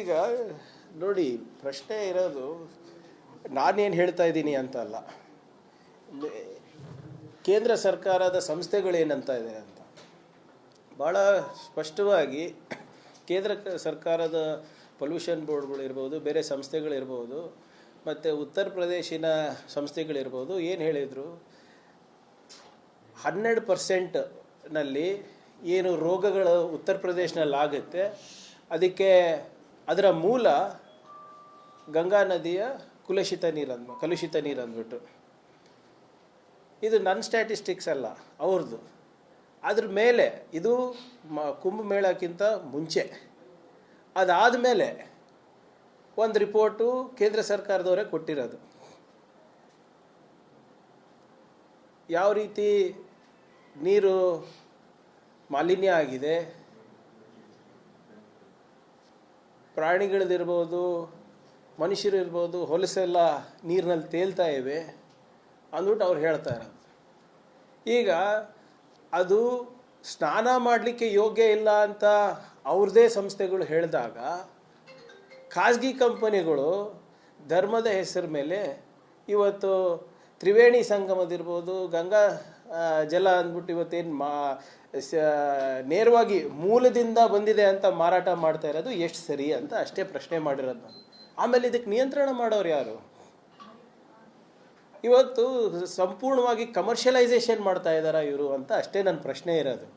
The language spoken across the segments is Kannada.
ಈಗ ನೋಡಿ, ಪ್ರಶ್ನೆ ಇರೋದು, ನಾನೇನು ಹೇಳ್ತಾ ಇದ್ದೀನಿ ಅಂತ ಅಲ್ಲ. ಕೇಂದ್ರ ಸರ್ಕಾರದ ಸಂಸ್ಥೆಗಳೇನಂತ ಇದೆ ಅಂತ. ಭಾಳ ಸ್ಪಷ್ಟವಾಗಿ ಕೇಂದ್ರ ಸರ್ಕಾರದ ಪೊಲ್ಯೂಷನ್ ಬೋರ್ಡ್ಗಳಿರ್ಬೋದು ಬೇರೆ ಸಂಸ್ಥೆಗಳಿರ್ಬೋದು ಮತ್ತು ಉತ್ತರ ಪ್ರದೇಶಿನ ಸಂಸ್ಥೆಗಳಿರ್ಬೋದು ಏನು ಹೇಳಿದರು? ಹನ್ನೆರಡು ಪರ್ಸೆಂಟ್ನಲ್ಲಿ ಏನು ರೋಗಗಳು ಉತ್ತರ ಪ್ರದೇಶನಲ್ಲಿ ಆಗುತ್ತೆ ಅದಕ್ಕೆ ಅದರ ಮೂಲ ಗಂಗಾ ನದಿಯ ಕುಲುಷಿತ ನೀರು ಕಲುಷಿತ ನೀರು ಅಂದ್ಬಿಟ್ಟು. ಇದು ನನ್ನ ಸ್ಟ್ಯಾಟಿಸ್ಟಿಕ್ಸ್ ಅಲ್ಲ ಅವ್ರದ್ದು ಅದ್ರ ಮೇಲೆ, ಇದು ಮ ಕುಂಭಮೇಳಕ್ಕಿಂತ ಮುಂಚೆ. ಅದಾದ ಮೇಲೆ ಒಂದು ರಿಪೋರ್ಟು ಕೇಂದ್ರ ಸರ್ಕಾರದವರೇ ಕೊಟ್ಟಿರೋದು. ಯಾವ ರೀತಿ ನೀರು ಮಾಲಿನ್ಯ ಆಗಿದೆ ಪ್ರಾಣಿಗಳದಿರ್ಬೋದು ಮನುಷ್ಯರು ಇರ್ಬೋದು ಹೊಲಸೆಲ್ಲ ನೀರಿನಲ್ಲಿ ತೇಲ್ತಾ ಇವೆ ಅಂದ್ಬಿಟ್ಟು ಅವ್ರು ಹೇಳ್ತಾ ಇರೋದು. ಈಗ ಅದು ಸ್ನಾನ ಮಾಡಲಿಕ್ಕೆ ಯೋಗ್ಯ ಇಲ್ಲ ಅಂತ ಅವ್ರದ್ದೇ ಸಂಸ್ಥೆಗಳು ಹೇಳಿದಾಗ ಖಾಸಗಿ ಕಂಪನಿಗಳು ಧರ್ಮದ ಹೆಸರ ಮೇಲೆ ಇವತ್ತು ತ್ರಿವೇಣಿ ಸಂಗಮದಿರ್ಬೋದು, ಗಂಗಾ ಜಲ ಅಂದ್ಬಿಟ್ಟು ಇವತ್ತೇನು ಮಾ ನೇರವಾಗಿ ಮೂಲದಿಂದ ಬಂದಿದೆ ಅಂತ ಮಾರಾಟ ಮಾಡ್ತಾ ಇರೋದು ಎಷ್ಟು ಸರಿ ಅಂತ ಅಷ್ಟೇ ಪ್ರಶ್ನೆ ಮಾಡಿರೋದು ನಾನು. ಆಮೇಲೆ ಇದಕ್ಕೆ ನಿಯಂತ್ರಣ ಮಾಡೋರು ಯಾರು? ಇವತ್ತು ಸಂಪೂರ್ಣವಾಗಿ ಕಮರ್ಷಿಯಲೈಸೇಷನ್ ಮಾಡ್ತಾ ಇದ್ದಾರಾ ಇವರು ಅಂತ ಅಷ್ಟೇ ನನ್ನ ಪ್ರಶ್ನೆ ಇರೋದು.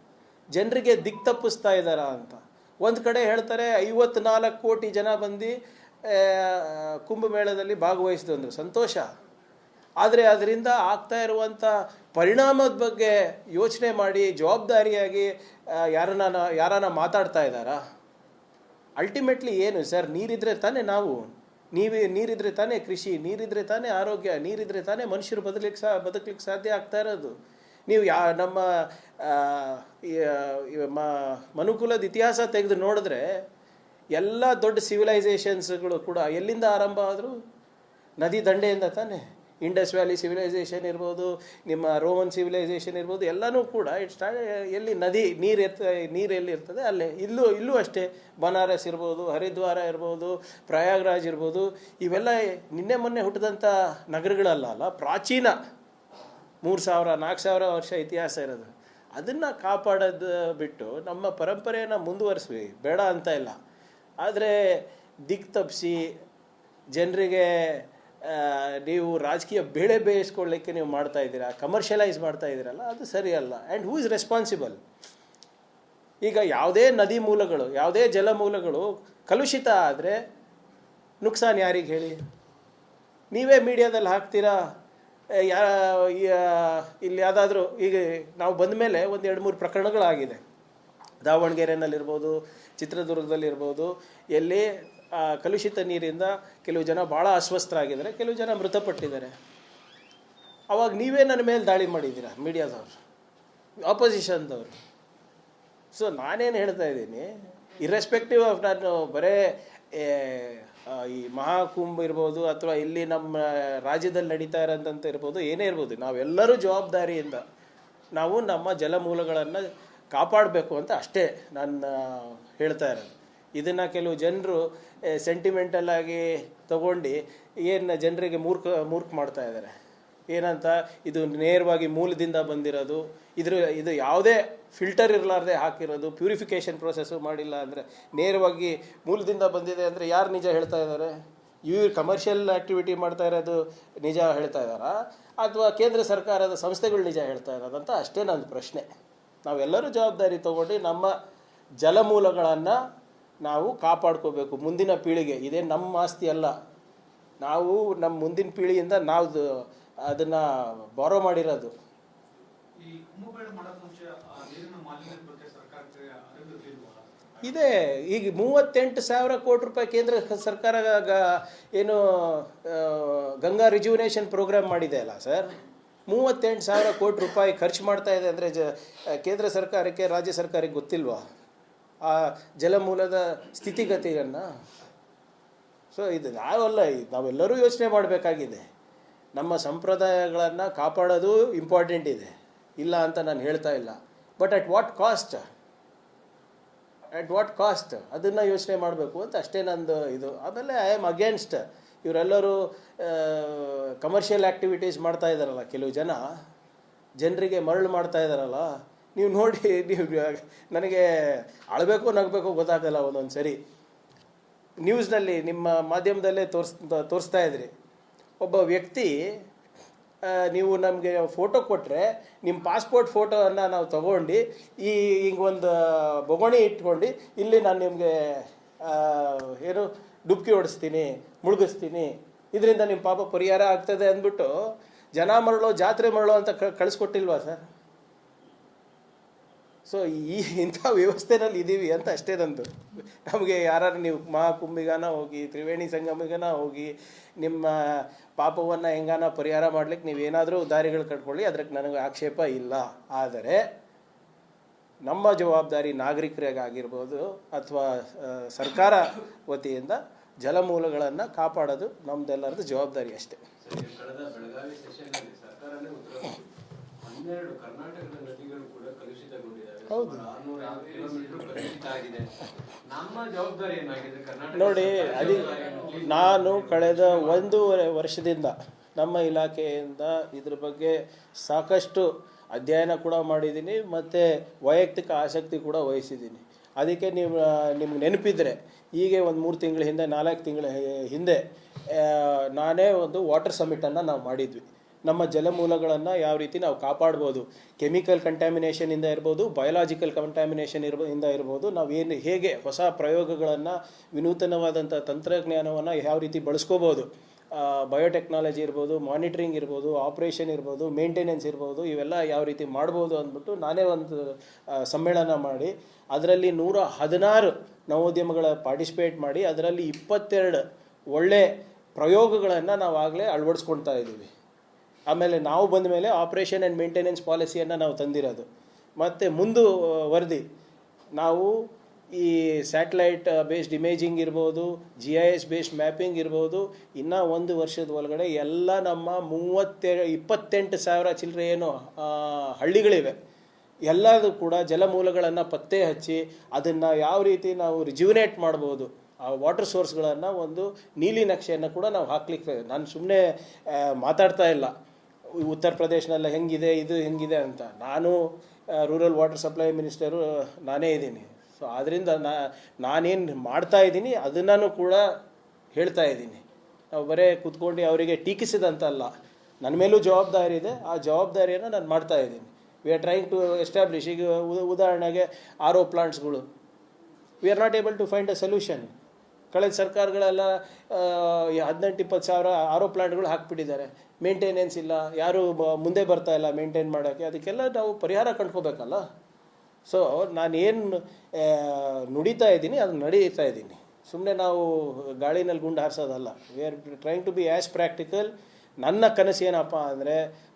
ಜನರಿಗೆ ದಿಕ್ ತಪ್ಪಿಸ್ತಾ ಇದ್ದಾರಾ ಅಂತ. ಒಂದು ಕಡೆ ಹೇಳ್ತಾರೆ ಐವತ್ನಾಲ್ಕು ಕೋಟಿ ಜನ ಬಂದು ಕುಂಭಮೇಳದಲ್ಲಿ ಭಾಗವಹಿಸಿದ್ರು ಸಂತೋಷ? ಆದರೆ ಅದರಿಂದ ಆಗ್ತಾ ಇರುವಂಥ ಪರಿಣಾಮದ ಬಗ್ಗೆ ಯೋಚನೆ ಮಾಡಿ ಜವಾಬ್ದಾರಿಯಾಗಿ ಯಾರನ್ನ ಯಾರನ್ನ ಮಾತಾಡ್ತಾ ಇದ್ದಾರಾ? ಅಲ್ಟಿಮೇಟ್ಲಿ ಏನು ಸರ್? ನೀರಿದ್ರೆ ತಾನೇ ನಾವು. ನೀವೇ, ನೀರಿದ್ರೆ ತಾನೇ ಕೃಷಿ, ನೀರಿದ್ರೆ ತಾನೇ ಆರೋಗ್ಯ, ನೀರಿದ್ರೆ ತಾನೇ ಮನುಷ್ಯರು ಬದಲಿಕ್ಕೆ ಸಾ ಬದುಕಲಿಕ್ಕೆ ಸಾಧ್ಯ ಆಗ್ತಾ ಇರೋದು. ನೀವು ಯಾ, ನಮ್ಮ ಮನುಕುಲದ ಇತಿಹಾಸ ತೆಗೆದು ನೋಡಿದ್ರೆ ಎಲ್ಲ ದೊಡ್ಡ ಸಿವಿಲೈಸೇಷನ್ಸ್ಗಳು ಕೂಡ ಎಲ್ಲಿಂದ ಆರಂಭ ಆದರೂ ನದಿ ದಂಡೆಯಿಂದ ತಾನೇ. ಇಂಡಸ್ ವ್ಯಾಲಿ ಸಿವಿಲೈಸೇಷನ್ ಇರ್ಬೋದು, ನಿಮ್ಮ ರೋಮನ್ ಸಿವಿಲೈಸೇಷನ್ ಇರ್ಬೋದು, ಎಲ್ಲನೂ ಕೂಡ ಇಟ್ ಸ್ಟಾರ್ಟ್ ಎಲ್ಲಿ ನದಿ, ನೀರು ಇರ್ತ ನೀರು ಎಲ್ಲಿ ಇರ್ತದೆ ಅಲ್ಲೇ. ಇಲ್ಲೂ ಇಲ್ಲೂ ಅಷ್ಟೇ. ಬನಾರಸ್ ಇರ್ಬೋದು, ಹರಿದ್ವಾರ ಇರ್ಬೋದು ಪ್ರಯಾಗ್ರಾಜ್ ಇರ್ಬೋದು, ಇವೆಲ್ಲ ನಿನ್ನೆ ಮೊನ್ನೆ ಹುಟ್ಟಿದಂಥ ನಗರಗಳಲ್ಲ ಅಲ್ಲ, ಪ್ರಾಚೀನ ಮೂರು ಸಾವಿರ, ನಾಲ್ಕು ಸಾವಿರ ವರ್ಷ ಇತಿಹಾಸ ಇರೋದು. ಅದನ್ನು ಕಾಪಾಡೋದು ಬಿಟ್ಟು ನಮ್ಮ ಪರಂಪರೆಯನ್ನು ಮುಂದುವರಿಸ್ವಿ. ಬೇಡ ಅಂತ ಇಲ್ಲ. ಆದರೆ ದಿಕ್ ತಪ್ಪಿಸಿ ಜನರಿಗೆ ನೀವು ರಾಜಕೀಯ ಬೇಳೆ ಬೇಯಿಸ್ಕೊಳ್ಳಿಕ್ಕೆ ನೀವು ಮಾಡ್ತಾ ಇದ್ದೀರಾ ಕಮರ್ಷಿಯಲೈಸ್ ಮಾಡ್ತಾ ಇದ್ದೀರಲ್ಲ, ಅದು ಸರಿಯಲ್ಲ ಆ್ಯಂಡ್ ಹೂ ಇಸ್ ರೆಸ್ಪಾನ್ಸಿಬಲ್ ಈಗ ಯಾವುದೇ ನದಿ ಮೂಲಗಳು, ಯಾವುದೇ ಜಲಮೂಲಗಳು ಕಲುಷಿತ ಆದರೆ ನುಕ್ಸಾನ್ ಯಾರಿಗೆ ಹೇಳಿ? ನೀವೇ ಮೀಡಿಯಾದಲ್ಲಿ ಹಾಕ್ತೀರಾ? ಯಾ ಇಲ್ಲಿ ಯಾವುದಾದ್ರೂ ಈಗ ನಾವು ಬಂದ ಮೇಲೆ ಒಂದು ಎರಡು ಮೂರು ಪ್ರಕರಣಗಳಾಗಿದೆ. ದಾವಣಗೆರೆನಲ್ಲಿರ್ಬೋದು, ಚಿತ್ರದುರ್ಗದಲ್ಲಿರ್ಬೋದು, ಎಲ್ಲಿ ಕಲುಷಿತ ನೀರಿಂದ ಕೆಲವು ಜನ ಭಾಳ ಅಸ್ವಸ್ಥರಾಗಿದ್ದಾರೆ, ಕೆಲವು ಜನ ಮೃತಪಟ್ಟಿದ್ದಾರೆ. ಅವಾಗ ನೀವೇ ನನ್ನ ಮೇಲೆ ದಾಳಿ ಮಾಡಿದ್ದೀರಾ? ಮೀಡಿಯಾದವ್ರು. ಆಪೋಸಿಷನ್ದವರು. ಸೊ ನಾನೇನು ಹೇಳ್ತಾ ಇದ್ದೀನಿ ಇರೆಸ್ಪೆಕ್ಟಿವ್ ಆಫ್ ನಾನು ಬರೇ ಈ ಮಹಾಕುಂಭ ಇರ್ಬೋದು, ಅಥವಾ ಇಲ್ಲಿ ನಮ್ಮ ರಾಜ್ಯದಲ್ಲಿ ನಡೀತಾ ಇರೋಂಥ ಇರ್ಬೋದು, ಏನೇ ಇರ್ಬೋದು, ನಾವೆಲ್ಲರೂ ಜವಾಬ್ದಾರಿಯಿಂದ ನಾವು ನಮ್ಮ ಜಲಮೂಲಗಳನ್ನು ಕಾಪಾಡಬೇಕು ಅಂತ ಅಷ್ಟೇ ನಾನು ಹೇಳ್ತಾ ಇರೋದು. ಇದನ್ನು ಕೆಲವು ಜನರು ಸೆಂಟಿಮೆಂಟಲ್ ಆಗಿ ತಗೊಂಡು ಏನು ಜನರಿಗೆ ಮೂರ್ಖ ಮೂರ್ಖ ಮಾಡ್ತಾ ಇದ್ದಾರೆ. ಏನಂತ, ಇದು ನೇರವಾಗಿ ಮೂಲದಿಂದ ಬಂದಿರೋದು. ಇದ್ರ, ಇದು ಯಾವುದೇ ಫಿಲ್ಟರ್ ಇರಲಾರ್ದೆ ಹಾಕಿರೋದು ಪ್ಯೂರಿಫಿಕೇಷನ್ ಪ್ರೊಸೆಸ್ಸು ಮಾಡಿಲ್ಲ ಅಂದರೆ ನೇರವಾಗಿ ಮೂಲದಿಂದ ಬಂದಿದೆ ಅಂದರೆ ಯಾರು ನಿಜ ಹೇಳ್ತಾ ಇದ್ದಾರೆ? ಇವ್ರು ಕಮರ್ಷಿಯಲ್ ಆ್ಯಕ್ಟಿವಿಟಿ ಮಾಡ್ತಾ ಇರೋದು ನಿಜ ಹೇಳ್ತಾ ಇದ್ದಾರಾ? ಅಥವಾ ಕೇಂದ್ರ ಸರ್ಕಾರದ ಸಂಸ್ಥೆಗಳು ನಿಜ ಹೇಳ್ತಾ ಇರೋದಂತ ಅಷ್ಟೇ ನನ್ನ ಪ್ರಶ್ನೆ. ನಾವೆಲ್ಲರೂ ಜವಾಬ್ದಾರಿ ತಗೊಂಡು ನಮ್ಮ ಜಲಮೂಲಗಳನ್ನು ನಾವು ಕಾಪಾಡ್ಕೋಬೇಕು ಮುಂದಿನ ಪೀಳಿಗೆ. ಇದೇ ನಮ್ಮ ಆಸ್ತಿ ಅಲ್ಲ. ನಾವು ನಮ್ಮ ಮುಂದಿನ ಪೀಳಿಗೆಯಿಂದ ನಾವು ಅದನ್ನು ಬಾರೋ ಮಾಡಿರೋದು? ಇದೆ. ಈಗ ಮೂವತ್ತೆಂಟು ಸಾವಿರ ಕೋಟಿ ರೂಪಾಯಿ ಕೇಂದ್ರ ಸರ್ಕಾರ ಗ- ಏನು ಗಂಗಾ ರಿಜುವಿನೇಷನ್ ಪ್ರೋಗ್ರಾಮ್ ಮಾಡಿದೆ ಅಲ್ಲ ಸರ್? ಮೂವತ್ತೆಂಟು ಸಾವಿರ ಕೋಟಿ ರೂಪಾಯಿ ಖರ್ಚು ಮಾಡ್ತಾ ಇದೆ ಅಂದರೆ ಜ ಕೇಂದ್ರ ಸರ್ಕಾರಕ್ಕೆ ರಾಜ್ಯ ಸರ್ಕಾರಕ್ಕೆ ಗೊತ್ತಿಲ್ವಾ? ಆ ಜಲಮೂಲದ ಸ್ಥಿತಿಗತಿಯನ್ನು ಸೊ ಇದು ನಾವಲ್ಲ ನಾವೆಲ್ಲರೂ ಯೋಚನೆ ಮಾಡಬೇಕಾಗಿದೆ. ನಮ್ಮ ಸಂಪ್ರದಾಯಗಳನ್ನು ಕಾಪಾಡೋದು ಇಂಪಾರ್ಟೆಂಟ್ ಇದೆ. ಇಲ್ಲ ಅಂತ ನಾನು ಹೇಳ್ತಾ ಇಲ್ಲ. But at what cost at what cost ಅದನ್ನು ಯೋಚನೆ ಮಾಡಬೇಕು ಅಂತ ಅಷ್ಟೇ ನಂದು ಇದು. ಆಮೇಲೆ ಐ ಆಮ್ ಅಗೇನ್ಸ್ಟ್ ಇವರೆಲ್ಲರೂ ಕಮರ್ಷಿಯಲ್ ಆ್ಯಕ್ಟಿವಿಟೀಸ್ ಮಾಡ್ತಾ ಇದ್ದಾರಲ್ಲ, ಕೆಲವು ಜನ. ಜನರಿಗೆ ಮರಳು ಮಾಡ್ತಾ ಇದ್ದಾರಲ್ಲ. ನೀವು ನೋಡಿ, ನೀವು, ನನಗೆ ಅಳಬೇಕು ನಗಬೇಕು ಗೊತ್ತಾಗಲ್ಲ ಒಂದೊಂದು ಸರಿ. ನ್ಯೂಸ್ನಲ್ಲಿ ನಿಮ್ಮ ಮಾಧ್ಯಮದಲ್ಲೇ ತೋರಿಸ್, ತೋರಿಸ್ತಾ ಇದ್ರಿ. ಒಬ್ಬ ವ್ಯಕ್ತಿ ನೀವು ನಮಗೆ ಫೋಟೋ ಕೊಟ್ಟರೆ ನಿಮ್ಮ ಪಾಸ್ಪೋರ್ಟ್ ಫೋಟೋವನ್ನು ನಾವು ತಗೊಂಡು, ಈ ಹಿಂಗೊಂದು ಬೊಗಣಿ ಇಟ್ಕೊಂಡು, ಇಲ್ಲಿ ನಾನು ನಿಮಗೆ ಏನು, ಡುಬ್ಕಿ ಹೊಡಿಸ್ತೀನಿ, ಮುಳುಗಿಸ್ತೀನಿ, ಇದರಿಂದ ನಿಮ್ಮ ಪಾಪ ಪರಿಹಾರ ಆಗ್ತದೆ ಅಂದ್ಬಿಟ್ಟು, ಜನ ಮರಳು, ಜಾತ್ರೆ ಮರಳು ಅಂತ ಕಳಿಸ್ಕೊಟ್ಟಿಲ್ವಾ ಸರ್? ಸೊ ಈ ಇಂಥ ವ್ಯವಸ್ಥೆನಲ್ಲಿ ಇದ್ದೀವಿ ಅಂತ ಅಷ್ಟೇ ನಂದು. ನಮಗೆ ಯಾರು ನೀವು ಮಹಾಕುಂಭಿಗಾನ ಹೋಗಿ, ತ್ರಿವೇಣಿ ಸಂಗಮಿಗಾನ ಹೋಗಿ, ನಿಮ್ಮ ಪಾಪವನ್ನು ಹೆಂಗಾನ ಪರಿಹಾರ ಮಾಡ್ಲಿಕ್ಕೆ ನೀವೇನಾದರೂ ದಾರಿಗಳು ಕಟ್ಕೊಳ್ಳಿ ಅದಕ್ಕೆ ನನಗೆ ಆಕ್ಷೇಪ ಇಲ್ಲ. ಆದರೆ, ನಮ್ಮ ಜವಾಬ್ದಾರಿ ನಾಗರಿಕರಿಗಾಗಿರ್ಬೋದು ಅಥವಾ ಸರ್ಕಾರ ವತಿಯಿಂದ ಜಲಮೂಲಗಳನ್ನು ಕಾಪಾಡೋದು ನಮ್ದೆಲ್ಲರದ್ದು ಜವಾಬ್ದಾರಿ ಅಷ್ಟೇ. ಹನ್ನೆರಡು ಕರ್ನಾಟಕದ ನದಿಗಳು ಕೂಡ ನೋಡಿ, ಅದೇ? ನಾನು ಕಳೆದ ಒಂದೂವರೆ ವರ್ಷದಿಂದ ನಮ್ಮ ಇಲಾಖೆಯಿಂದ ಇದ್ರ ಬಗ್ಗೆ ಸಾಕಷ್ಟು ಅಧ್ಯಯನ ಕೂಡ ಮಾಡಿದ್ದೀನಿ ಮತ್ತು ವೈಯಕ್ತಿಕ ಆಸಕ್ತಿ ಕೂಡ ವಹಿಸಿದ್ದೀನಿ ಅದಕ್ಕೆ ನೀವು, ನಿಮ್ಗೆ ನೆನಪಿದ್ರೆ, ಹೀಗೆ ಒಂದು ಮೂರು ತಿಂಗಳ ಹಿಂದೆ, ನಾಲ್ಕು ತಿಂಗಳ ಹಿಂದೆ ನಾನೇ ಒಂದು ವಾಟರ್ ಸಮಿಟನ್ನು ನಾವು ಮಾಡಿದ್ವಿ ನಮ್ಮ ಜಲಮೂಲಗಳನ್ನು ಯಾವ ರೀತಿ ನಾವು ಕಾಪಾಡ್ಬೋದು, ಕೆಮಿಕಲ್ ಕಂಟ್ಯಾಮಿನೇಷನಿಂದ ಇರ್ಬೋದು ಬಯೋಲಾಜಿಕಲ್ ಕಂಟ್ಯಾಮಿನೇಷನ್ ಇರ್ಬೋ, ಇಂದ ಇರ್ಬೋದು, ನಾವು ಏನು, ಹೇಗೆ ಹೊಸ ಪ್ರಯೋಗಗಳನ್ನು ವಿನೂತನವಾದಂಥ ತಂತ್ರಜ್ಞಾನವನ್ನು ಯಾವ ರೀತಿ ಬಳಸ್ಕೋಬೋದು ಬಯೋಟೆಕ್ನಾಲಜಿ ಇರ್ಬೋದು ಮಾನಿಟ್ರಿಂಗ್ ಇರ್ಬೋದು ಆಪ್ರೇಷನ್ ಇರ್ಬೋದು ಮೇಂಟೆನೆನ್ಸ್ ಇರ್ಬೋದು, ಇವೆಲ್ಲ ಯಾವ ರೀತಿ ಮಾಡ್ಬೋದು ಅಂದ್ಬಿಟ್ಟು ನಾನೇ ಒಂದು ಸಮ್ಮೇಳನ ಮಾಡಿ, ಅದರಲ್ಲಿ ನೂರ ಹದಿನಾರು ನವೋದ್ಯಮಗಳ ಪಾರ್ಟಿಸಿಪೇಟ್ ಮಾಡಿ, ಅದರಲ್ಲಿ ಇಪ್ಪತ್ತೆರಡು ಒಳ್ಳೆ ಪ್ರಯೋಗಗಳನ್ನು ನಾವು ಆಗಲೇ ಅಳವಡಿಸ್ಕೊಳ್ತಾ ಇದ್ದೀವಿ. ಆಮೇಲೆ ನಾವು ಬಂದ ಮೇಲೆ ಆಪ್ರೇಷನ್ ಆ್ಯಂಡ್ ಮೇಂಟೆನೆನ್ಸ್ ಪಾಲಿಸಿಯನ್ನು ನಾವು ತಂದಿರೋದು. ಮತ್ತು ಮುಂದು ವರದಿ. ನಾವು ಈ ಸ್ಯಾಟಲೈಟ್ ಬೇಸ್ಡ್ ಇಮೇಜಿಂಗ್ ಇರ್ಬೋದು G I S based mapping ಇರ್ಬೋದು, ಇನ್ನೂ ಒಂದು ವರ್ಷದ ಒಳಗಡೆ ಎಲ್ಲ ನಮ್ಮ ಮೂವತ್ತೆ, ಇಪ್ಪತ್ತೆಂಟು ಸಾವಿರ ಚಿಲ್ಲರೆ ಏನು ಹಳ್ಳಿಗಳಿವೆ. ಎಲ್ಲದೂ ಕೂಡ ಜಲಮೂಲಗಳನ್ನು ಪತ್ತೆ ಹಚ್ಚಿ ಅದನ್ನು ಯಾವ ರೀತಿ ನಾವು ರಿಜ್ಯುನೇಟ್ ಮಾಡ್ಬೋದು, ಆ ವಾಟರ್ ಸೋರ್ಸ್ಗಳನ್ನು ಒಂದು ನೀಲಿ ನಕ್ಷೆಯನ್ನು ಕೂಡ ನಾವು ಹಾಕ್ಲಿಕ್ಕೆ ನಾನು ಸುಮ್ಮನೆ ಮಾತಾಡ್ತಾ ಇಲ್ಲ. ಉತ್ತರ ಪ್ರದೇಶನೆಲ್ಲ ಹೆಂಗಿದೆ, ಇದು ಹೆಂಗಿದೆ ಅಂತ. ನಾನು ರೂರಲ್ ವಾಟರ್ ಸಪ್ಲೈ ಮಿನಿಸ್ಟರು ನಾನೇ ಇದ್ದೀನಿ. ಸೊ ಆದ್ದರಿಂದ ನಾ, ನಾನೇನು ಮಾಡ್ತಾ ಇದ್ದೀನಿ ಅದನ್ನು ಕೂಡ ಹೇಳ್ತಾ ಇದ್ದೀನಿ. ನಾವು ಬರೇ ಕೂತ್ಕೊಂಡು ಅವರಿಗೆ ಟೀಕಿಸಿದಂತಲ್ಲ ನನ್ನ ಮೇಲೂ ಜವಾಬ್ದಾರಿ ಇದೆ, ಆ ಜವಾಬ್ದಾರಿಯನ್ನು ನಾನು ಮಾಡ್ತಾ ಇದ್ದೀನಿ. We are trying to establish ಈಗ ಉದ- ಉದಾಹರಣೆಗೆ R O ಪ್ಲಾಂಟ್ಸ್ಗಳು we are not able to find a solution ಕಳೆದ ಸರ್ಕಾರಗಳೆಲ್ಲ ಹದಿನೆಂಟು, ಇಪ್ಪತ್ತು ಸಾವಿರ ಆರೋ ಪ್ಲಾಂಟ್ಗಳು ಹಾಕ್ಬಿಟ್ಟಿದ್ದಾರೆ. ಮೇಂಟೆನೆನ್ಸ್ ಇಲ್ಲ, ಯಾರು ಮುಂದೆ ಬರ್ತಾ ಇಲ್ಲ ಮೇಂಟೈನ್ ಮಾಡೋಕ್ಕೆ. ಅದಕ್ಕೆಲ್ಲ ನಾವು ಪರಿಹಾರ ಕಂಡ್ಕೋಬೇಕಲ್ಲ? ಸೊ ನಾನೇನು ನುಡಿತಾ ಇದ್ದೀನಿ, ಅದು ನಡೀತಾ ಇದ್ದೀನಿ. ಸುಮ್ಮನೆ ನಾವು ಗಾಳಿನಲ್ಲಿ ಗುಂಡು ಹಾರಿಸೋದಲ್ಲ. We are trying to be as practical ನನ್ನ ಕನಸು ಏನಪ್ಪ ಅಂದರೆ,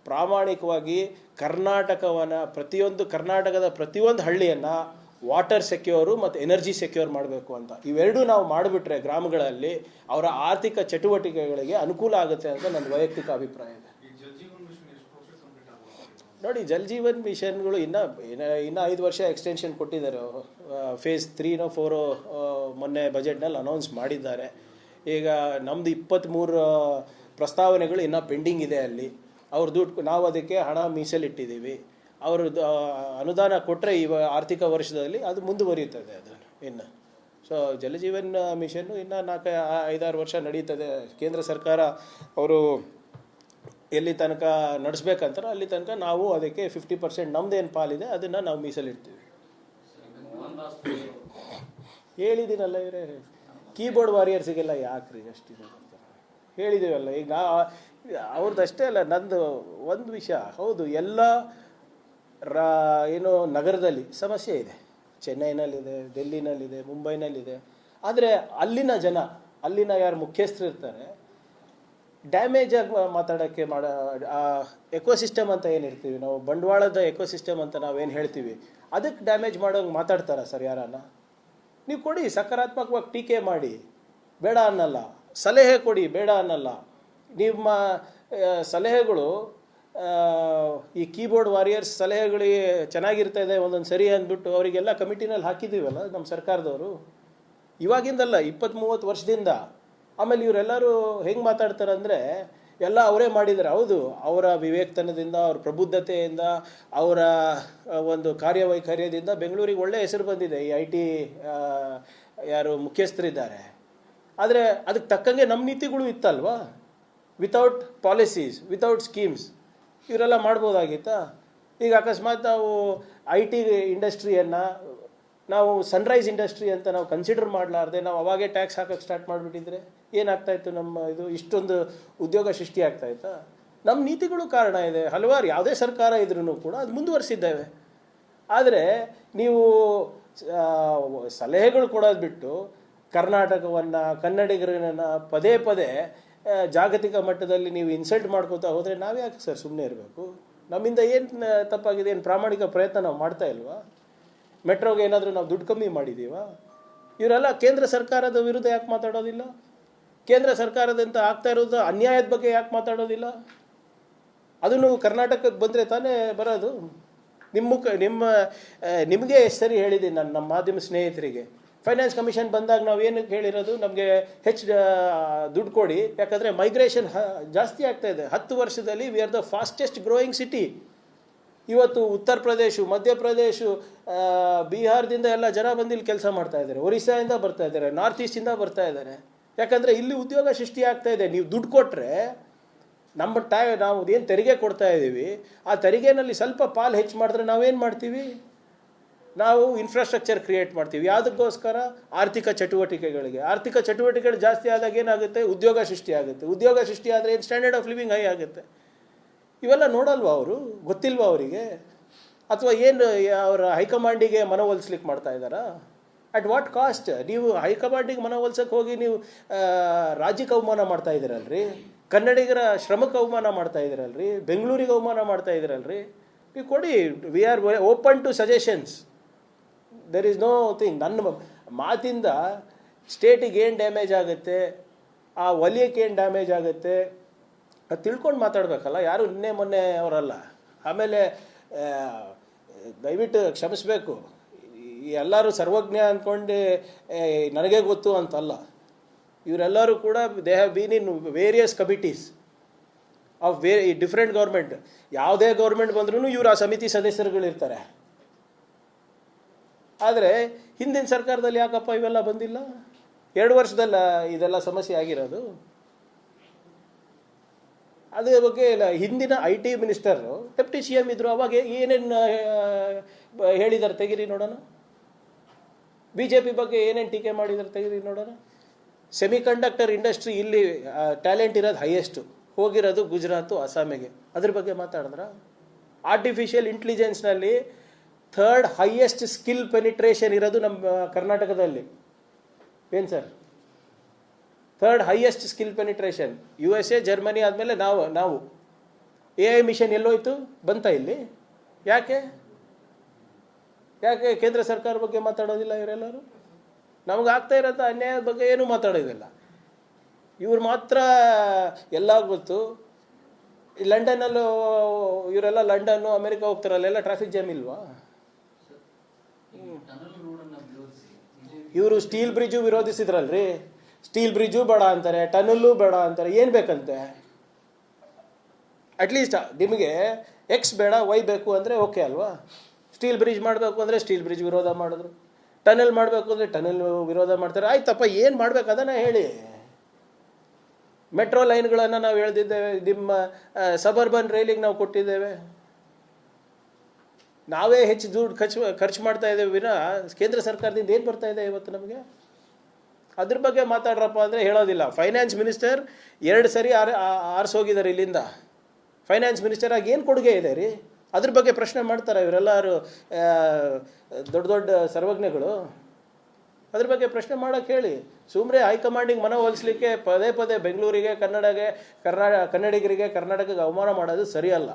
ಪ್ರಾಮಾಣಿಕವಾಗಿ ಕರ್ನಾಟಕವನ್ನು ಪ್ರತಿಯೊಂದು, ಕರ್ನಾಟಕದ ಪ್ರತಿಯೊಂದು ಹಳ್ಳಿಯನ್ನು ವಾಟರ್ ಸೆಕ್ಯೂರು ಮತ್ತು ಎನರ್ಜಿ ಸೆಕ್ಯೂರ್ ಮಾಡಬೇಕು ಅಂತ. ಇವೆರಡೂ ನಾವು ಮಾಡಿಬಿಟ್ರೆ ಗ್ರಾಮಗಳಲ್ಲಿ ಅವರ ಆರ್ಥಿಕ ಚಟುವಟಿಕೆಗಳಿಗೆ ಅನುಕೂಲ ಆಗುತ್ತೆ ಅಂತ ನನ್ನ ವೈಯಕ್ತಿಕ ಅಭಿಪ್ರಾಯ ಇದೆ. ನೋಡಿ ಜಲ್ ಜೀವನ್ ಮಿಷನ್ಗಳು ಇನ್ನೂ ಇನ್ನೂ ಐದು ವರ್ಷ ಎಕ್ಸ್ಟೆನ್ಷನ್ ಕೊಟ್ಟಿದ್ದಾರೆ. ಫೇಸ್ ತ್ರೀನೋ ಫೋರೋ ಮೊನ್ನೆ ಬಜೆಟ್ನಲ್ಲಿ ಅನೌನ್ಸ್ ಮಾಡಿದ್ದಾರೆ. ಈಗ ನಮ್ಮದು ಇಪ್ಪತ್ತ್ಮೂರು ಪ್ರಸ್ತಾವನೆಗಳು ಇನ್ನೂ ಪೆಂಡಿಂಗ್ ಇದೆ ಅಲ್ಲಿ. ಅವ್ರ ದುಡ್ಡು ನಾವು ಅದಕ್ಕೆ ಹಣ ಮೀಸಲಿಟ್ಟಿದ್ದೀವಿ. ಅವರು ಅನುದಾನ ಕೊಟ್ಟರೆ ಈ ಆರ್ಥಿಕ ವರ್ಷದಲ್ಲಿ ಅದು ಮುಂದುವರಿಯುತ್ತದೆ ಅದನ್ನು ಇನ್ನು. ಸೊ ಜಲಜೀವನ್ ಮಿಷನ್ನು ಇನ್ನು ನಾಲ್ಕು ಐದಾರು ವರ್ಷ ನಡೀತದೆ. ಕೇಂದ್ರ ಸರ್ಕಾರ ಅವರು ಎಲ್ಲಿ ತನಕ ನಡೆಸ್ಬೇಕಂತಾರೆ ಅಲ್ಲಿ ತನಕ ನಾವು ಅದಕ್ಕೆ ಫಿಫ್ಟಿ ಪರ್ಸೆಂಟ್ ನಮ್ಮದೇನು ಪಾಲಿದೆ, ಅದನ್ನು ನಾವು ಮೀಸಲಿಡ್ತೀವಿ. ಹೇಳಿದ್ದೀನಲ್ಲ ಇವರೇ. ಕೀಬೋರ್ಡ್ ವಾರಿಯರ್ಸಿಗೆಲ್ಲ ಯಾಕ್ರಿ ಅಷ್ಟು ಅಂತ ಹೇಳಿದ್ದೀವಲ್ಲ ಈಗ ಅವ್ರದ್ದು ಅಷ್ಟೇ ಅಲ್ಲ, ನಂದು ಒಂದು ವಿಷಯ, ಹೌದು, ಎಲ್ಲ ರಾ, ಏನು ನಗರದಲ್ಲಿ ಸಮಸ್ಯೆ ಇದೆ. ಚೆನ್ನೈನಲ್ಲಿದೆ ಡೆಲ್ಲಿನಲ್ಲಿದೆ ಮುಂಬೈನಲ್ಲಿದೆ. ಆದರೆ ಅಲ್ಲಿನ ಜನ, ಅಲ್ಲಿನ ಯಾರು ಮುಖ್ಯಸ್ಥರು ಇರ್ತಾರೆ ಡ್ಯಾಮೇಜ್ ಆಗಿ ಮಾತಾಡೋಕ್ಕೆ ಮಾಡ ಎಕೋಸಿಸ್ಟಮ್ ಅಂತ ಏನು ಇರ್ತೀವಿ ನಾವು? ಬಂಡವಾಳದ ಎಕೋಸಿಸ್ಟಮ್ ಅಂತ ನಾವೇನು ಹೇಳ್ತೀವಿ? ಅದಕ್ಕೆ ಡ್ಯಾಮೇಜ್ ಮಾಡೋಂಗೆ ಮಾತಾಡ್ತಾರ ಸರ್ ಯಾರನ್ನ ನೀವು ಕೊಡಿ, ಸಕಾರಾತ್ಮಕವಾಗಿ ಟೀಕೆ ಮಾಡಿ. ಬೇಡ ಅನ್ನಲ್ಲ. ಸಲಹೆ ಕೊಡಿ, ಬೇಡ ಅನ್ನಲ್ಲ. ನಿಮ್ಮ ಸಲಹೆಗಳು ಈ ಕೀಬೋರ್ಡ್ ವಾರಿಯರ್ಸ್ ಸಲಹೆಗಳಿಗೆ ಚೆನ್ನಾಗಿರ್ತಾ ಇದೆ, ಒಂದೊಂದು ಸರಿ ಅಂದ್ಬಿಟ್ಟು ಅವರಿಗೆಲ್ಲ ಕಮಿಟಿನಲ್ಲಿ ಹಾಕಿದ್ದೀವಲ್ಲ ನಮ್ಮ ಸರ್ಕಾರದವರು? ಇವಾಗಿಂದಲ್ಲ ಇಪ್ಪತ್ತ್ ಮೂವತ್ತು ವರ್ಷದಿಂದ. ಆಮೇಲೆ ಇವರೆಲ್ಲರೂ ಹೆಂಗೆ ಮಾತಾಡ್ತಾರೆ ಅಂದರೆ, ಎಲ್ಲ ಅವರೇ ಮಾಡಿದ್ದಾರೆ ಹೌದು, ಅವರ ವಿವೇಕ್ತನದಿಂದ, ಅವ್ರ ಪ್ರಬುದ್ಧತೆಯಿಂದ, ಅವರ ಒಂದು ಕಾರ್ಯವೈಖರ್ಯದಿಂದ ಬೆಂಗಳೂರಿಗೆ ಒಳ್ಳೆ ಹೆಸರು ಬಂದಿದೆ. ಈ ಐ ಟಿ ಯಾರು ಮುಖ್ಯಸ್ಥರಿದ್ದಾರೆ. ಆದರೆ ಅದಕ್ಕೆ ತಕ್ಕಂಗೆ ನಮ್ಮ ನೀತಿಗಳು ಇತ್ತಲ್ವಾ? ವಿತೌಟ್ ಪಾಲಿಸೀಸ್ ವಿತೌಟ್ ಸ್ಕೀಮ್ಸ್ ಇವರೆಲ್ಲ ಮಾಡ್ಬೋದಾಗಿತ್ತಾ? ಈಗ ಅಕಸ್ಮಾತ್ ನಾವು ಐ ಟಿ ಇಂಡಸ್ಟ್ರಿಯನ್ನು, ನಾವು ಸನ್ರೈಸ್ ಇಂಡಸ್ಟ್ರಿ ಅಂತ ನಾವು ಕನ್ಸಿಡರ್ ಮಾಡಲಾರ್ದೆ ನಾವು ಅವಾಗೇ ಟ್ಯಾಕ್ಸ್ ಹಾಕೋಕ್ಕೆ ಸ್ಟಾರ್ಟ್ ಮಾಡಿಬಿಟ್ಟಿದ್ರೆ ಏನಾಗ್ತಾಯಿತ್ತು ನಮ್ಮ ಇದು ಇಷ್ಟೊಂದು ಉದ್ಯೋಗ ಸೃಷ್ಟಿ ಆಗ್ತಾಯಿತ್ತಾ ನಮ್ಮ ನೀತಿಗಳು ಕಾರಣ ಇದೆ. ಹಲವಾರು ಯಾವುದೇ ಸರ್ಕಾರ ಇದ್ರೂ ಕೂಡ ಅದು ಮುಂದುವರಿಸಿದ್ದೇವೆ. ಆದರೆ ನೀವು ಸಲಹೆಗಳು ಕೊಡೋದು ಬಿಟ್ಟು ಕರ್ನಾಟಕವನ್ನು, ಕನ್ನಡಿಗರನ್ನು ಪದೇ ಪದೇ ಜಾಗತಿಕ ಮಟ್ಟದಲ್ಲಿ ನೀವು ಇನ್ಸಲ್ಟ್ ಮಾಡ್ಕೋತಾ ಹೋದರೆ ನಾವ್ಯಾಕೆ ಸರ್ ಸುಮ್ಮನೆ ಇರಬೇಕು? ನಮ್ಮಿಂದ ಏನು ತಪ್ಪಾಗಿದೆ? ಏನು ಪ್ರಾಮಾಣಿಕ ಪ್ರಯತ್ನ ನಾವು ಮಾಡ್ತಾ ಇಲ್ವಾ? ಮೆಟ್ರೋಗೆ ಏನಾದರೂ ನಾವು ದುಡ್ಡು ಕಮ್ಮಿ ಮಾಡಿದ್ದೀವಾ ಇವರೆಲ್ಲ ಕೇಂದ್ರ ಸರ್ಕಾರದ ವಿರುದ್ಧ ಯಾಕೆ ಮಾತಾಡೋದಿಲ್ಲ? ಕೇಂದ್ರ ಸರ್ಕಾರದಂತ ಆಗ್ತಾ ಇರೋದು ಅನ್ಯಾಯದ ಬಗ್ಗೆ ಯಾಕೆ ಮಾತಾಡೋದಿಲ್ಲ? ಅದನ್ನು ಕರ್ನಾಟಕಕ್ಕೆ ಬಂದರೆ ತಾನೇ ಬರೋದು? ನಿಮ್ಮ ನಿಮ್ಮ ನಿಮಗೆ ಸರಿ ಹೇಳಿದ್ದೀನಿ ನಾನು, ನಮ್ಮ ಮಾಧ್ಯಮ ಸ್ನೇಹಿತರಿಗೆ. ಫೈನಾನ್ಸ್ ಕಮಿಷನ್ ಬಂದಾಗ ನಾವು ಏನು ಹೇಳಿರೋದು? ನಮಗೆ ಹೆಚ್ಚು ದುಡ್ಡು ಕೊಡಿ. ಯಾಕಂದರೆ ಮೈಗ್ರೇಷನ್ ಜಾಸ್ತಿ ಆಗ್ತಾ ಇದೆ. ಹತ್ತು ವರ್ಷದಲ್ಲಿ we are the fastest growing city ಇವತ್ತು ಉತ್ತರ ಪ್ರದೇಶ ಮಧ್ಯಪ್ರದೇಶ ಬಿಹಾರದಿಂದ ಎಲ್ಲ ಜನ ಬಂದು ಇಲ್ಲಿ ಕೆಲಸ ಮಾಡ್ತಾ ಇದ್ದಾರೆ. ಒರಿಸ್ಸಾಯಿಂದ ಬರ್ತಾ ಇದ್ದಾರೆ. ನಾರ್ತ್ ಈಸ್ಟಿಂದ ಬರ್ತಾ ಇದ್ದಾರೆ. ಯಾಕಂದರೆ ಇಲ್ಲಿ ಉದ್ಯೋಗ ಸೃಷ್ಟಿ ಆಗ್ತಾ ಇದೆ. ನೀವು ದುಡ್ಡು ಕೊಟ್ಟರೆ ನಮ್ಮ ಟೈ ನಾವು ಏನು ತೆರಿಗೆ ಕೊಡ್ತಾ ಇದ್ದೀವಿ ಆ ತೆರಿಗೆನಲ್ಲಿ ಸ್ವಲ್ಪ ಪಾಲು ಹೆಚ್ಚು ಮಾಡಿದ್ರೆ ನಾವೇನು ಮಾಡ್ತೀವಿ? ನಾವು ಇನ್ಫ್ರಾಸ್ಟ್ರಕ್ಚರ್ ಕ್ರಿಯೇಟ್ ಮಾಡ್ತೀವಿ. ಯಾವುದಕ್ಕೋಸ್ಕರ? ಆರ್ಥಿಕ ಚಟುವಟಿಕೆಗಳಿಗೆ. ಆರ್ಥಿಕ ಚಟುವಟಿಕೆಗಳು ಜಾಸ್ತಿ ಆದಾಗ ಏನಾಗುತ್ತೆ? ಉದ್ಯೋಗ ಸೃಷ್ಟಿ ಆಗುತ್ತೆ. ಉದ್ಯೋಗ ಸೃಷ್ಟಿ ಆದರೆ ಏನು ಸ್ಟ್ಯಾಂಡರ್ಡ್ ಆಫ್ ಲಿವಿಂಗ್ ಹೈ ಆಗುತ್ತೆ? ಇವೆಲ್ಲ ನೋಡಲ್ವಾ ಅವರು? ಗೊತ್ತಿಲ್ವಾ ಅವರಿಗೆ? ಅಥವಾ ಏನು ಅವರ ಹೈಕಮಾಂಡಿಗೆ ಮನವೊಲಿಸ್ಲಿಕ್ಕೆ ಮಾಡ್ತಾ ಇದ್ದಾರಾ? ಅಟ್ ವಾಟ್ ಕಾಸ್ಟ್ ನೀವು ಹೈಕಮಾಂಡಿಗೆ ಮನವೊಲಿಸೋಕೆ ಹೋಗಿ ನೀವು ರಾಜ್ಯಕ್ಕೆ ಅವಮಾನ ಮಾಡ್ತಾ ಇದ್ದೀರಲ್ರಿ? ಕನ್ನಡಿಗರ ಶ್ರಮಕ್ಕೆ ಅವಮಾನ ಮಾಡ್ತಾ ಇದ್ದೀರಲ್ರಿ? ಬೆಂಗಳೂರಿಗೆ ಅವಮಾನ ಮಾಡ್ತಾ ಇದ್ದೀರಲ್ರಿ? ನೀವು ಕೊಡಿ. We are open to suggestions there is no thing ನನ್ನ ಮಾತಿಂದ ಸ್ಟೇಟಿಗೆ ಏನು ಡ್ಯಾಮೇಜ್ ಆಗುತ್ತೆ, ಆ ವಲಯಕ್ಕೆ ಏನು ಡ್ಯಾಮೇಜ್ ಆಗುತ್ತೆ, ಅದು ತಿಳ್ಕೊಂಡು ಮಾತಾಡಬೇಕಲ್ಲ. ಯಾರು ನಿನ್ನೆ ಮೊನ್ನೆ ಅವರಲ್ಲ. ಆಮೇಲೆ ದಯವಿಟ್ಟು ಕ್ಷಮಿಸಬೇಕು. ಎಲ್ಲರೂ ಸರ್ವಜ್ಞ ಅಂದ್ಕೊಂಡು ನನಗೆ ಗೊತ್ತು ಅಂತಲ್ಲ. ಇವರೆಲ್ಲರೂ ಕೂಡ they have been in various committees of the different government ಯಾವುದೇ ಗೌರ್ಮೆಂಟ್ ಬಂದ್ರೂ ಇವರು ಆ ಸಮಿತಿ ಸದಸ್ಯರುಗಳಿರ್ತಾರೆ. ಆದರೆ ಹಿಂದಿನ ಸರ್ಕಾರದಲ್ಲಿ ಯಾಕಪ್ಪ ಇವೆಲ್ಲ ಬಂದಿಲ್ಲ? ಎರಡು ವರ್ಷದಲ್ಲ ಇದೆಲ್ಲ ಸಮಸ್ಯೆ ಆಗಿರೋದು. ಅದ್ರ ಬಗ್ಗೆ ಹಿಂದಿನ I T minister deputy C M ಇದ್ರು, ಅವಾಗ ಏನೇನು ಹೇಳಿದ್ದಾರೆ ತೆಗಿರಿ ನೋಡೋಣ. ಬಿ ಜೆ ಪಿ ಬಗ್ಗೆ ಏನೇನು ಟೀಕೆ ಮಾಡಿದ್ದಾರೆ ತೆಗಿರಿ ನೋಡೋಣ. ಸೆಮಿಕಂಡಕ್ಟರ್ ಇಂಡಸ್ಟ್ರಿ ಇಲ್ಲಿ ಟ್ಯಾಲೆಂಟ್ ಇರೋದು ಹೈಯೆಸ್ಟು ಹೋಗಿರೋದು ಗುಜರಾತು, ಅಸ್ಸಾಮಿಗೆ. ಅದ್ರ ಬಗ್ಗೆ ಮಾತಾಡಿದ್ರ? ಆರ್ಟಿಫಿಷಿಯಲ್ ಇಂಟೆಲಿಜೆನ್ಸ್ನಲ್ಲಿ ಥರ್ಡ್ ಹೈಯೆಸ್ಟ್ ಸ್ಕಿಲ್ ಪೆನಿಟ್ರೇಷನ್ ಇರೋದು ನಮ್ಮ ಕರ್ನಾಟಕದಲ್ಲಿ. ಏನು sir? Third highest skill penetration U S A Germany ಆದಮೇಲೆ ನಾವು ನಾವು. ಎ ಐ ಮಿಷನ್ ಎಲ್ಲೋಯ್ತು? ಬಂತ ಇಲ್ಲಿ? ಯಾಕೆ? ಯಾಕೆ ಕೇಂದ್ರ ಸರ್ಕಾರ ಬಗ್ಗೆ ಮಾತಾಡೋದಿಲ್ಲ ಇವರೆಲ್ಲರೂ? ನಮ್ಗೆ ಆಗ್ತಾ ಇರೋಂಥ ಅನ್ಯಾಯದ ಬಗ್ಗೆ ಏನೂ ಮಾತಾಡೋದಿಲ್ಲ. ಇವ್ರು ಮಾತ್ರ ಎಲ್ಲ ಗೊತ್ತು. ಲಂಡನಲ್ಲೂ ಇವರೆಲ್ಲ ಲಂಡನ್ನು ಅಮೆರಿಕ ಹೋಗ್ತಾರಲ್ಲ, ಎಲ್ಲ ಟ್ರಾಫಿಕ್ ಜಾಮ್ ಇಲ್ವಾ? ಇವರು ಸ್ಟೀಲ್ ಬ್ರಿಡ್ಜು ವಿರೋಧಿಸಿದ್ರಲ್ರಿ? ಸ್ಟೀಲ್ ಬ್ರಿಡ್ಜು ಬೇಡ ಅಂತಾರೆ ಟನಲ್ಲು ಬೇಡ ಅಂತಾರೆ, ಏನು ಬೇಕಂತೆ? ಅಟ್ಲೀಸ್ಟ್ ನಿಮಗೆ ಎಕ್ಸ್ ಬೇಡ ವೈ ಬೇಕು ಅಂದರೆ ಓಕೆ ಅಲ್ವಾ? ಸ್ಟೀಲ್ ಬ್ರಿಡ್ಜ್ ಮಾಡಬೇಕು ಅಂದರೆ ಸ್ಟೀಲ್ ಬ್ರಿಡ್ಜ್ ವಿರೋಧ ಮಾಡಿದ್ರು. ಟನಲ್ ಮಾಡಬೇಕು ಅಂದರೆ ಟನಲ್ ವಿರೋಧ ಮಾಡ್ತಾರೆ. ಆಯ್ತಪ್ಪ, ಏನು ಮಾಡ್ಬೇಕು ಅದನ್ನ ಹೇಳಿ. ಮೆಟ್ರೋ ಲೈನ್ಗಳನ್ನು ನಾವು ಹೇಳ್ದಿದ್ದೇವೆ, ನಿಮ್ಮ ಸಬರ್ಬನ್ ರೈಲಿಗೆ ನಾವು ಕೊಟ್ಟಿದ್ದೇವೆ. ನಾವೇ ಹೆಚ್ಚು ದುಡ್ಡು ಖರ್ಚು ಖರ್ಚು ಮಾಡ್ತಾ ಇದ್ದೇವೆ ವಿನ ಕೇಂದ್ರ ಸರ್ಕಾರದಿಂದ ಏನು ಬರ್ತಾ ಇದೆ ಇವತ್ತು ನಮಗೆ? ಅದ್ರ ಬಗ್ಗೆ ಮಾತಾಡ್ರಪ್ಪ ಅಂದರೆ ಹೇಳೋದಿಲ್ಲ. ಫೈನಾನ್ಸ್ ಮಿನಿಸ್ಟರ್ ಎರಡು ಸರಿ ಆರ್ ಆರಿಸೋಗಿದ್ದಾರೆ ಇಲ್ಲಿಂದ. ಫೈನಾನ್ಸ್ ಮಿನಿಸ್ಟರ್ ಆಗಿ ಏನು ಕೊಡುಗೆ ಇದೆ ರೀ? ಅದ್ರ ಬಗ್ಗೆ ಪ್ರಶ್ನೆ ಮಾಡ್ತಾರೆ ಇವರೆಲ್ಲರೂ ದೊಡ್ಡ ದೊಡ್ಡ ಸರ್ವಜ್ಞಗಳು? ಅದ್ರ ಬಗ್ಗೆ ಪ್ರಶ್ನೆ ಮಾಡೋಕೆ ಹೇಳಿ. ಸುಮ್ಮನೆ ಹೈಕಮಾಂಡಿಗೆ ಮನವೊಲಿಸ್ಲಿಕ್ಕೆ ಪದೇ ಪದೇ ಬೆಂಗಳೂರಿಗೆ, ಕನ್ನಡಗೆ, ಕರ್ನಾ, ಕನ್ನಡಿಗರಿಗೆ, ಕರ್ನಾಟಕಕ್ಕೆ ಅವಮಾನ ಮಾಡೋದು ಸರಿಯಲ್ಲ.